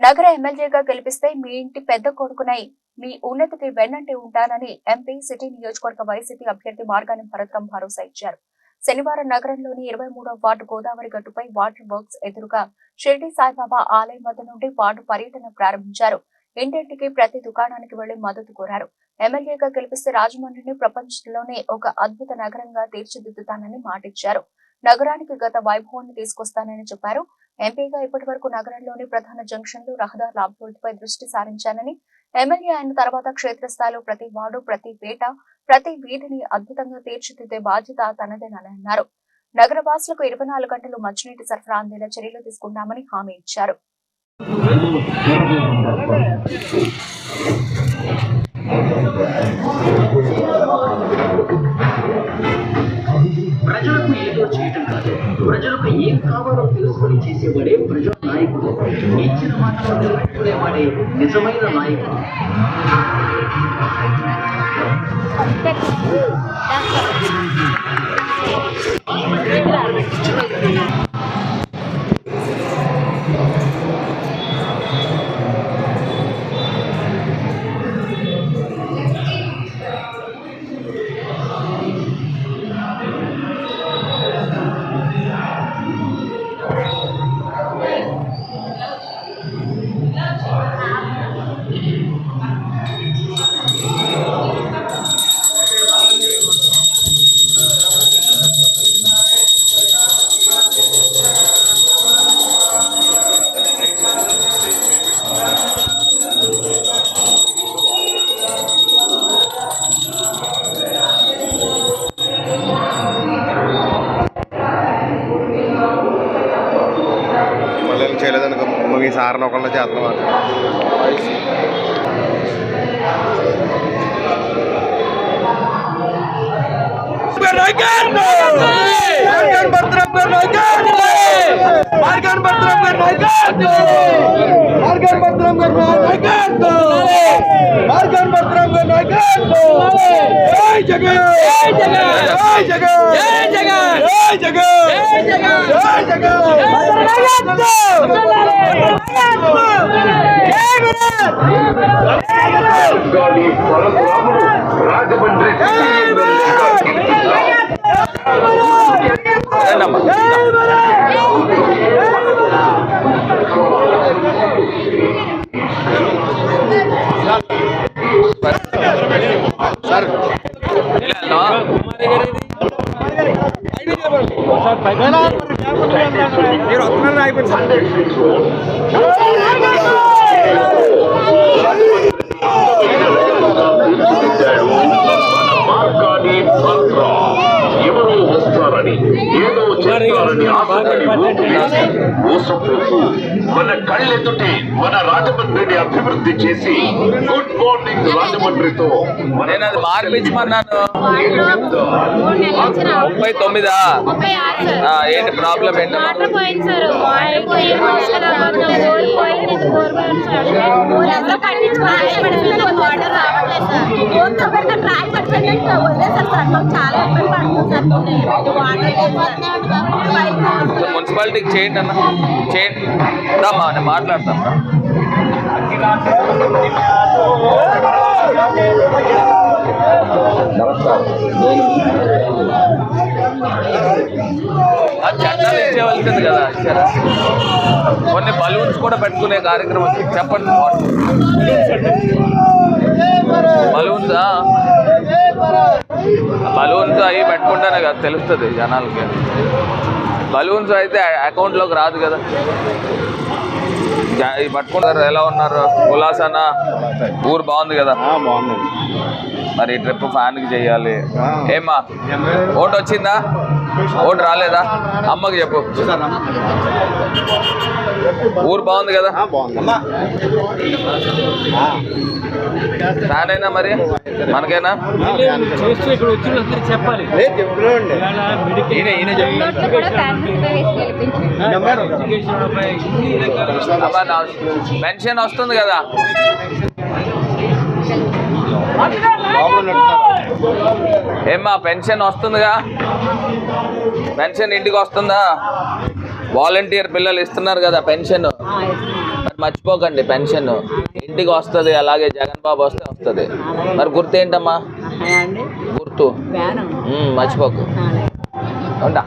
నగర ఎమ్మెల్యేగా గెలిపిస్తే మీ ఇంటి పెద్ద కొడుకునై మీ ఉన్నతికి వెన్నంటి ఉంటానని ఎంపీ సిటీ నియోజకవర్గ వైసీపీ అభ్యర్థి మార్గాని భరత్రం భరోసా ఇచ్చారు. శనివారం నగరంలోని ఇరవై మూడవ వార్డు గోదావరి గట్టుపై వాటర్ వర్క్స్ ఎదురుగా షిర్డీ సాయిబాబా ఆలయం వద్ద నుండి వార్డు పర్యటన ప్రారంభించారు. ఇంటింటికి ప్రతి దుకాణానికి వెళ్ళి మద్దతు కోరారు. ఎమ్మెల్యేగా గెలిపిస్తే రాజమండ్రిని ప్రపంచంలోనే ఒక అద్భుత నగరంగా తీర్చిదిద్దుతానని మాటిచ్చారు. నగరానికి గత వైభవాన్ని తీసుకొస్తానని చెప్పారు. ఎంపీగా ఇప్పటి వరకు నగరంలోని ప్రధాన జంక్షన్లు రహదారుల అభివృద్ధిపై దృష్టి సారించానని ఎమ్మెల్యే అయిన తర్వాత క్షేత్రస్థాయిలో ప్రతి వార్డు ప్రతి పేట ప్రతి వీధిని అద్భుతంగా తీర్చిదిద్దే బాధ్యత తనదేనని అన్నారు. నగర వాసులకు ఇరవై నాలుగు గంటలు మంచినీటి సరఫరా అందేలా చర్యలు తీసుకుంటామని హామీ ఇచ్చారు. ఏం కావాలో తెలుసుకొని చేసేవాడే ప్రజా నాయకుడు. ఇచ్చిన మాటలు నిలబెట్టుకునేవాడే నిజమైన నాయకుడు. మళ్ళీ మీ సార్ని ఒకళ్ళ చేస్తున్నాం గాలి పరశురాముడు రాజమండ్రి సార్ మీరు వస్తున్నారు అయిపోయింది సార్ వేసి మోసపోతూ మన కళ్ళెదుటే మన రాజమండ్రిని అభివృద్ధి చేసి గుడ్ మార్నింగ్ రాజమండ్రితో మన నేను అది మార్పించమన్నాను. ముప్పై తొమ్మిదా? ఏంటి ప్రాబ్లం ఏంటి? పట్టించుకోవాలి ట్రాక్ వదిలేసారు సార్ మాకు చాలా ఇబ్బంది మున్సిపాలిటీకి చేయండి అన్న. చేయండి. రామ్మా నేను మాట్లాడతాను చట్టాలు ఇచ్చేవలసింది కదా ఇచ్చారా? కొన్ని బలూన్స్ కూడా పెట్టుకునే కార్యక్రమం చెప్పండి. పెట్టుకుంటేనే కదా తెలుస్తుంది జనాలకి. బలూన్స్ అయితే అకౌంట్లోకి రాదు కదా. పట్టుకుంటారు ఎలా ఉన్నారు? ఉల్లాసన ఊరు బాగుంది కదా. బాగుందండి మరి ఈ ట్రిప్ ఫ్యాన్కి చేయాలి. ఏమ్మా ఓటు వచ్చిందా? ఓటు రాలేదా? అమ్మకి చెప్పు. ఊరు బాగుంది కదా? ఫ్యాన్ అయినా మరి? మనకైనా? లేదు చెప్తున్నాండి ఈయన ఈయన చెప్పు. అబ్బా, నా పెన్షన్ వస్తుంది కదా? ఏమ్మా పెన్షన్ వస్తుందిగా? పెన్షన్ ఇంటికి వస్తుందా? వాలంటీర్ పిల్లలు ఇస్తున్నారు కదా పెన్షన్. మరి మర్చిపోకండి పెన్షన్. ఇంటికి వస్తుంది అలాగే జగన్ బాబు వస్తే వస్తుంది. మరి గుర్తు ఏంటమ్మా? గుర్తు. మర్చిపోకు. ఉంటా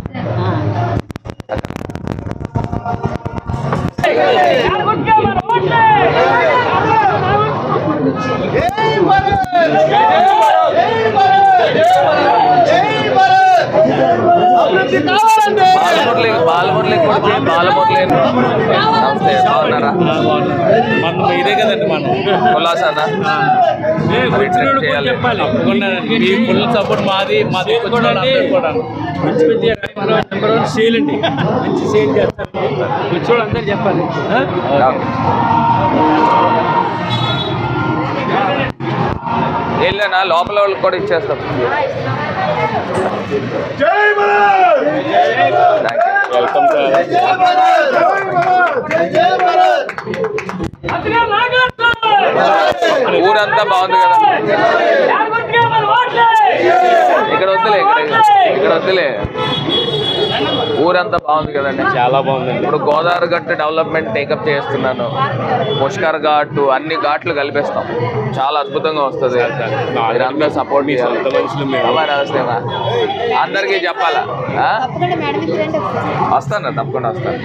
బాలమురళి నమస్తే బాగున్నారా? మనం ఇదే కదండి మనం తప్పకుండానండి. మీ ఫుల్ సపోర్ట్ మాది మాది వచ్చిన వాళ్ళందరూ కూడా. మంచి మంచి నెంబర్ వన్ సేల్ అండి. మంచి సేల్ చేస్తారు వచ్చినోడు అందరూ చెప్పాలి. వెళ్ళానా లోపల వాళ్ళకి కూడా ఇచ్చేస్తాం. వెల్కమ్ సార్ ఊరంతా బాగుంది కదా. ఇక్కడ వద్దులే ఇక్కడ ఇక్కడ వద్దులే. ఊరంతా బాగుంది కదండి. చాలా బాగుందండి. ఇప్పుడు గోదావరి గట్టు డెవలప్మెంట్ టేకప్ చేస్తున్నాను. పుష్కర్ ఘాటు అన్ని ఘాట్లు కలిపేస్తాం. చాలా అద్భుతంగా వస్తుంది. మీరంతా సపోర్ట్ అందరికీ చెప్పాలా? వస్తాను తప్పకుండా వస్తాను.